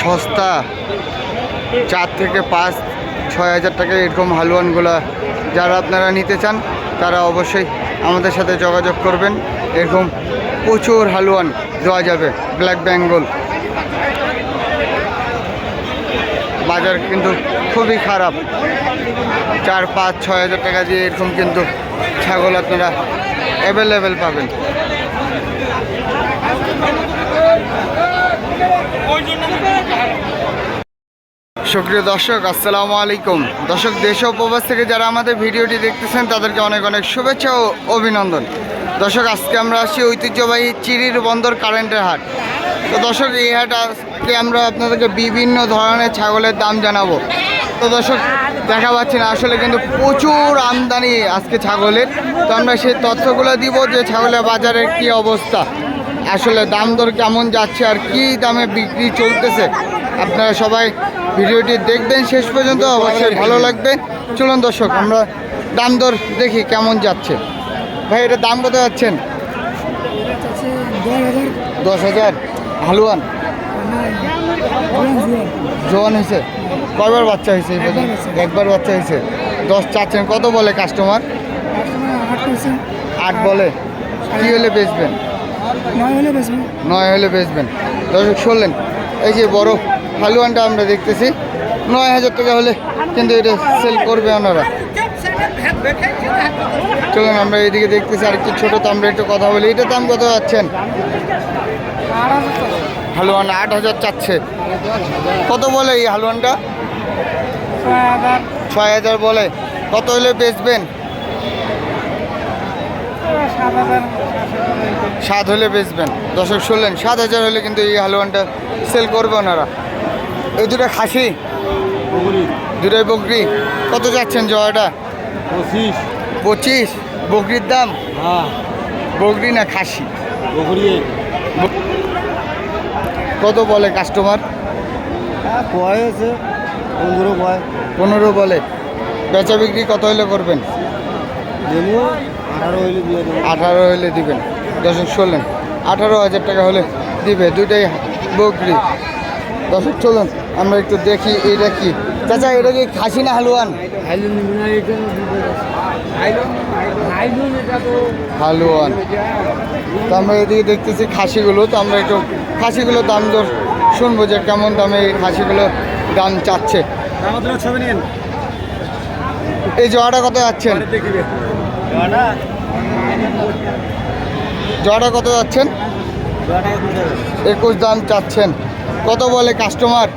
সস্তা। চার থেকে পাঁচ, ছয় হাজার টাকা এরকম হালুয়ানগুলো যারা আপনারা নিতে চান, তারা অবশ্যই আমাদের সাথে যোগাযোগ করবেন। এরকম প্রচুর হালুয়ান দেওয়া যাবে, ব্ল্যাক বেঙ্গল। বাজার কিন্তু খুবই খারাপ। চার, পাঁচ, ছয় হাজার টাকা দিয়ে এরকম কিন্তু ছাগল আপনারা অ্যাভেলেবেল পাবেন। সুপ্রিয় দর্শক, আসসালামু আলাইকুম। দর্শক, দেশ উপবাস থেকে যারা আমাদের ভিডিওটি দেখতেছেন, তাদেরকে অনেক অনেক শুভেচ্ছা ও অভিনন্দন। দর্শক, আজকে আমরা আসি ঐতিহ্যবাহী চিরির বন্দর কারেন্টের হাট। তো দর্শক, এই হাট আজকে আমরা আপনাদেরকে বিভিন্ন ধরনের ছাগলের দাম জানাব। তো দর্শক, দেখা পাচ্ছি না, আসলে কিন্তু প্রচুর আমদানি আজকে ছাগলের। তো আমরা সেই তথ্যগুলো দিব যে ছাগলের বাজারের কি অবস্থা। আসলে দাম দর কেমন যাচ্ছে আর কি দামে বিক্রি চলতেছে। আপনারা সবাই ভিডিওটি দেখবেন শেষ পর্যন্ত অবশ্যই ভালো লাগবে। চলুন দর্শক আমরা দাম দর দেখি কেমন যাচ্ছে। ভাই এটা দাম কত যাচ্ছেন? দশ হাজার। হালুয়ান? জোয়ান হয়েছে। কয়বার বাচ্চা হয়েছে একবার বাচ্চা। হয়েছে। দশ চাচ্ছেন কত বলে কাস্টমার আট বলে। কি হলে বেচবেন? নয় হলে বেচবেন। দর্শক শুনলেন এই যে বড় হালুয়ানটা আমরা দেখতেছি। নয় হাজার টাকা হলে কিন্তু এটা সেল করবে ওনারা। চলুন, আমরা এইদিকে দেখতেছি আর একটু ছোটো তো আমরা একটু কথা বলি। এটার দাম কত যাচ্ছেন? হালুয়ান আট হাজার চাচ্ছে। কত বলে এই হালুয়ানটা? ছয় হাজার বলে। কত হলে বেচবেন? সাত হলে বেচবেন। দর্শক শুনলেন, সাত হাজার হলে কিন্তু এই হালুয়ানটা সেল করবে ওনারা। এই দুটো খাসি দুটোই বকরি। কত যাচ্ছেন জয়াটা? পঁচিশ। পঁচিশ? বকরির দাম? হ্যাঁ। বকরি না খাসি? কত বলে কাস্টমার কয় আছে? পনেরো কয়। পনেরো বলে। বেচা বিক্রি কত হলে করবেন? আঠারো হইলে হলে দিবেন। দর্শক শুনলেন আঠারো হাজার টাকা হলে দিবে দুইটাই বকরি। দর্শক, চলুন, আমরা একটু দেখি এটা কি। চাচা, এটা কি খাসি না হালুয়ান? হালুয়ান। তো আমরা এদিকে দেখতেছি খাসিগুলো, তো আমরা একটু খাসিগুলো দাম দর শুনব যে কেমন দামে এই খাসিগুলো দাম চাচ্ছে। এই জোয়াটা কত যাচ্ছেন? জোয়াটা কত যাচ্ছেন? একুশ দাম চাচ্ছেন। কত বলে কাস্টমার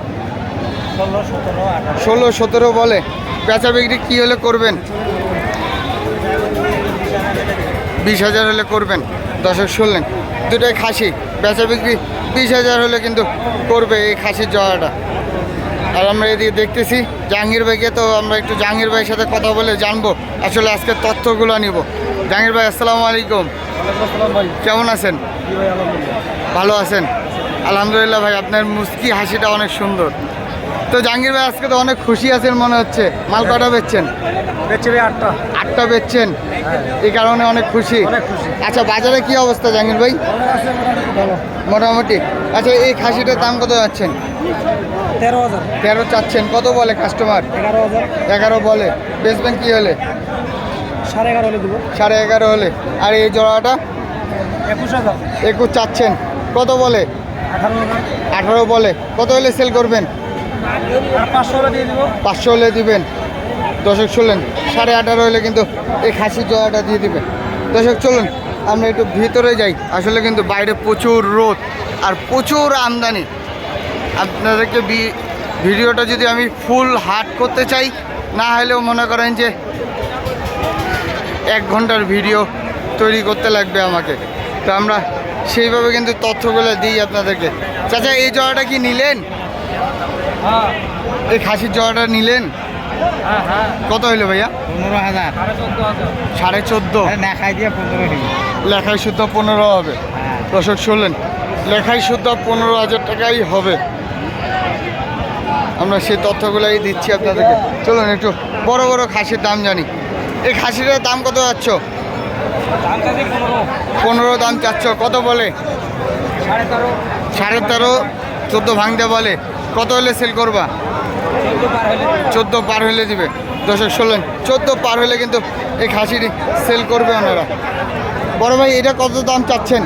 ষোলো সতেরো বলে। বেচা বিক্রি কী হলে করবেন? বিশ হাজার হলে করবেন। দর্শক শুনলেন দুটাই খাসি। বেচা বিক্রি বিশ হাজার হলে কিন্তু করবে এই খাসির জয়াটা। আর আমরা এদিকে দেখতেছি জাহাঙ্গীর ভাইকে তো আমরা একটু জাহাঙ্গীর ভাইয়ের সাথে কথা বলে জানব। আসলে আজকে তথ্যগুলো নিব। জাহাঙ্গীর ভাই আসসালামু আলাইকুম। কেমন আছেন? ভালো আছেন? আলহামদুলিল্লাহ ভাই আপনার মুস্কি হাসিটা অনেক সুন্দর। তো জাহাঙ্গীর ভাই আজকে তো অনেক খুশি আছেন মনে হচ্ছে। মাল কটা বেচছেন? বেচে ভাই আটটা। আটটা বেচছেন। এই কারণে অনেক খুশি। আচ্ছা বাজারে কি অবস্থা জাহাঙ্গীর ভাই? মোটামুটি। আচ্ছা এই খাসিটার দাম কত যাচ্ছেন? তেরো হাজার। তেরো চাচ্ছেন। কত বলে কাস্টমার? এগারো হাজার। এগারো বলে। বেচবেন কি হলে? সাড়ে এগারো হলে দেবো। সাড়ে এগারো হলে। আর এই জোড়াটা? একুশ হাজার। একুশ চাচ্ছেন। কত বলে? আঠারো বলে। কত হলে সেল করবেন? পাঁচশো হলে দিবেন। দর্শক চলুন। সাড়ে আঠারো হলে কিন্তু এই খাসির জয়াটা দিয়ে দিবেন। দর্শক চলুন। আমরা একটু ভিতরে যাই। আসলে কিন্তু বাইরে প্রচুর রোদ আর প্রচুর আমদানি। আপনাদেরকে ভিডিওটা যদি আমি ফুল হাট করতে চাই না হলেও মনে করেন যে এক ঘণ্টার ভিডিও তৈরি করতে লাগবে আমাকে। তো আমরা সেইভাবে কিন্তু তথ্যগুলো দিই আপনাদেরকে। চাচা এই জয়াটা কি নিলেন? হ্যাঁ। এই খাসির জয়াটা নিলেন? হ্যাঁ হ্যাঁ। কত হইল ভাইয়া? পনেরো হাজার। সাড়ে চোদ্দ খাই দিয়ে পনেরো লেখায় শুদ্ধ পনেরো হবে। দর্শক শুনলেন লেখায় শুদ্ধ পনেরো হাজার টাকাই হবে। আমরা সেই তথ্যগুলাই দিচ্ছি আপনাদেরকে। চলুন একটু বড় বড় খাসির দাম জানি। এই খাসিটার দাম কত যাচ্ছ? পনেরো দাম চাচ্ছ কত বলে? সাড়ে তেরো, চোদ্দ ভাঙতে বলে। কত হলে সেল করবা? চোদ্দ পার হলে দিবে। দশক ষোলেন চোদ্দ পার হলে কিন্তু এই খাসিটি সেল করবে ওনারা। বড় ভাই, এটা কত দাম চাচ্ছেন?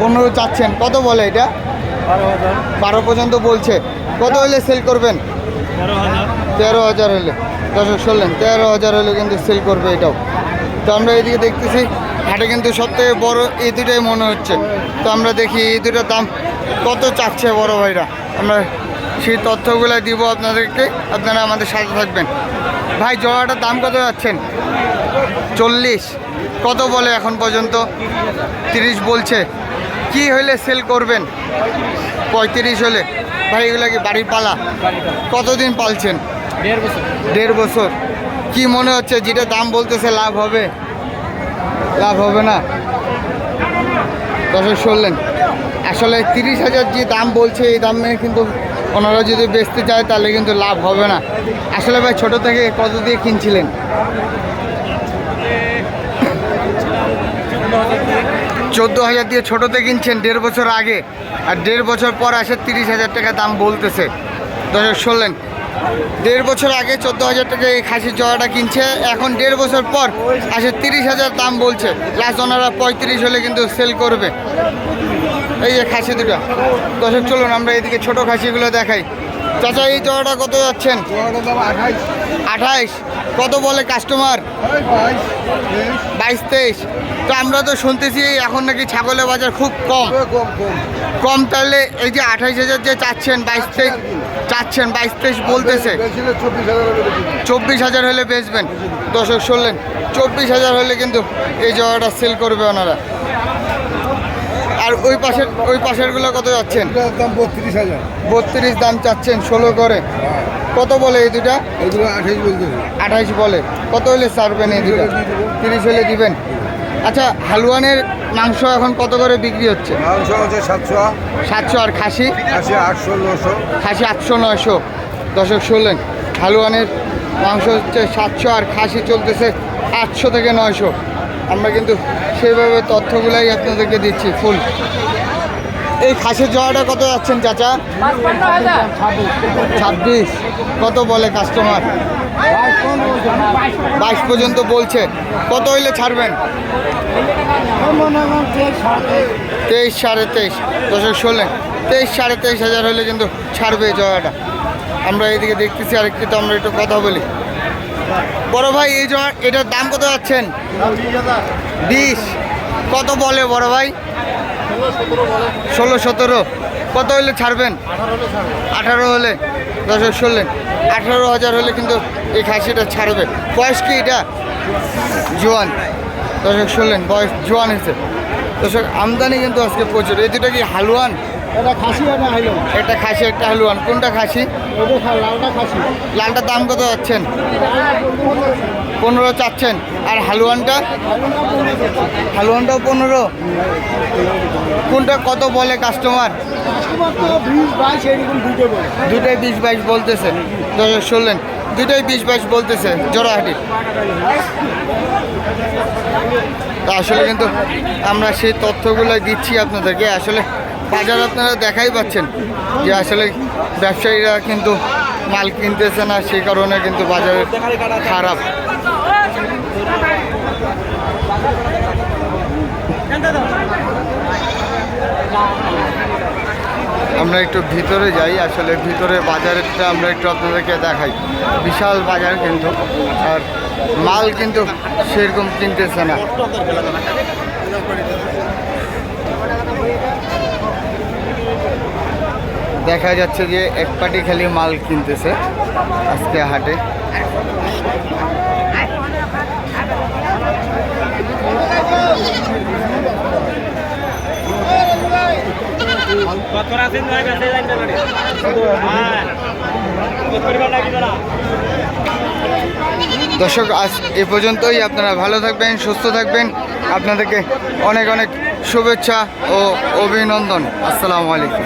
পনেরো চাচ্ছেন, কত বলে এটা? বারো পর্যন্ত বলছে। কত হলে সেল করবেন? তেরো হাজার। হলে। দশক ষোলেন তেরো হাজার হলে কিন্তু সেল করবে এটাও। তো আমরা এদিকে দেখতেছি হাটে কিন্তু সব থেকে বড় এই দুটাই মনে হচ্ছে। তো আমরা দেখি এই দুটার দাম কত চাচ্ছে বড় ভাইরা। আমরা সেই তথ্যগুলো দিব আপনাদেরকে আপনারা আমাদের সাথে থাকবেন। ভাই জোড়াটার দাম কত যাচ্ছেন? চল্লিশ। কত বলে এখন পর্যন্ত? তিরিশ বলছে। কি হলে সেল করবেন? পঁয়ত্রিশ হলে। ভাই এগুলো কি বাড়ির পালা? কতদিন পালছেন? দেড় বছর। দেড় বছর। কি মনে হচ্ছে? যেটা দাম বলতেছে, লাভ হবে? লাভ হবে না? দশক শুনলেন? আসলে তিরিশ হাজার যে দাম বলছে, এই দামে কিন্তু ওনারা যদি বেচতে চায়, তাহলে কিন্তু লাভ হবে না। আসলে ভাই, ছোট থেকে কত দিয়ে কিনছিলেন? চোদ্দ হাজার দিয়ে ছোটোতে কিনছেন দেড় বছর আগে, আর দেড় বছর পর আসে তিরিশ হাজার টাকা দাম বলতেছে। দর্শক, শুনলেন? দেড় বছর আগে চোদ্দ হাজার টাকা এই খাসির জগাটা কিনছে। এখন দেড় বছর পর আসে তিরিশ হাজার দাম বলছে। লাস্ট ওনারা পঁয়ত্রিশ হলে কিন্তু সেল করবে। এই যে খাসি দুটো। দর্শক চলুন আমরা এদিকে ছোট খাসিগুলো দেখাই। চাচা এই জগাটা কত যাচ্ছেন? আঠাইশ। কত বলে কাস্টমার বাইশ তেইশ। তো আমরা তো শুনতেছি এখন নাকি ছাগলের বাজার খুব কম। কম তাহলে এই যে আঠাইশ হাজার যে চাচ্ছেন বাইশ তেইশ চাচ্ছেন বাইশ তেইশ বলতেছে চব্বিশ হাজার হলে বেচবেন। দর্শক শুনলেন চব্বিশ হাজার হলে কিন্তু এই জায়গাটা সেল করবে ওনারা। আর ওই পাশের ওই পাশেরগুলো কত যাচ্ছেন? দাম বত্রিশ হাজার। বত্রিশ দাম চাচ্ছেন ষোলো করে। কত বলে এই দুটা? আঠাইশ বলে। কত হলে ছাড়বেন এই দুটা? তিরিশ হলে দিবেন। আচ্ছা হালুয়ানের মাংস এখন কত করে বিক্রি হচ্ছে? মাংস হচ্ছে সাতশো। সাতশো আর খাসি? আশি আটশো নশো। খাসি আটশো নয়শো। দশক শুনলেন হালুয়ানের মাংস হচ্ছে সাতশো আর খাসি চলতেছে আটশো থেকে নয়শো। আমরা কিন্তু সেইভাবে তথ্যগুলাই আপনাদেরকে দিচ্ছি ফুল। এই খাসির জড়াটা কত যাচ্ছেন চাচা? ছাব্বিশ। কত বলে কাস্টমার? বাইশ পর্যন্ত বলছে। কত হইলে ছাড়বেন? তেইশ সাড়ে তেইশ। দশক ষোলেন তেইশ সাড়ে তেইশ হাজার হলে কিন্তু ছাড়বে জগাটা আমরা এইদিকে দেখতেছি, আরেকটু তো আমরা একটু কথা বলি। বড় ভাই, এই জগা এটার দাম কত যাচ্ছেন? বিশ। কত বলে বড় ভাই? ষোলো সতেরো। কত হলে ছাড়বেন? আঠারো হলে। দশ ষোলো। আঠারো হাজার হলে কিন্তু এই খাসিটা ছাড়বে। বয়স কি এটা? জোয়ান। দশক শুনলেন বয়স জোয়ান হয়েছে। দর্শক আমদানি কিন্তু আজকে প্রচুর। এই দুটা কি হালুয়ান? এটা খাসি একটা খাসি একটা হালুয়ান কোনটা খাসি? লালটা খাসি। লালটার দাম কত যাচ্ছেন? পনেরো চাচ্ছেন। আর হালুয়ানটা? হালুয়ানটাও পনেরো। কোনটা কত বলে কাস্টমার? দুটাই বিশ বাইশ বলতেছে। দর্শক শুনলেন? দুটাই বিশ বাইশ বলতেছে জোড়াহাটি। আসলে কিন্তু আমরা সেই তথ্যগুলো দিচ্ছি আপনাদেরকে। আসলে বাজার আপনারা দেখাই পাচ্ছেন যে আসলে ব্যবসায়ীরা কিন্তু মাল কিনতেছে না, সেই কারণে কিন্তু বাজার খারাপ। আমরা একটু ভিতরে যাই, আসলে ভিতরে বাজারটা আমরা একটু আপনাদেরকে দেখাই। বিশাল বাজার কিন্তু, আর মাল কিন্তু সেরকম কিনতেছে না। দেখা যাচ্ছে যে এক পাটি খালি মাল কিনতেছে আজকে হাটে। দর্শক, আজ এ পর্যন্তই। আপনারা ভালো থাকবেন, সুস্থ থাকবেন। আপনাদেরকে অনেক অনেক শুভেচ্ছা ও অভিনন্দন। আসসালামু আলাইকুম।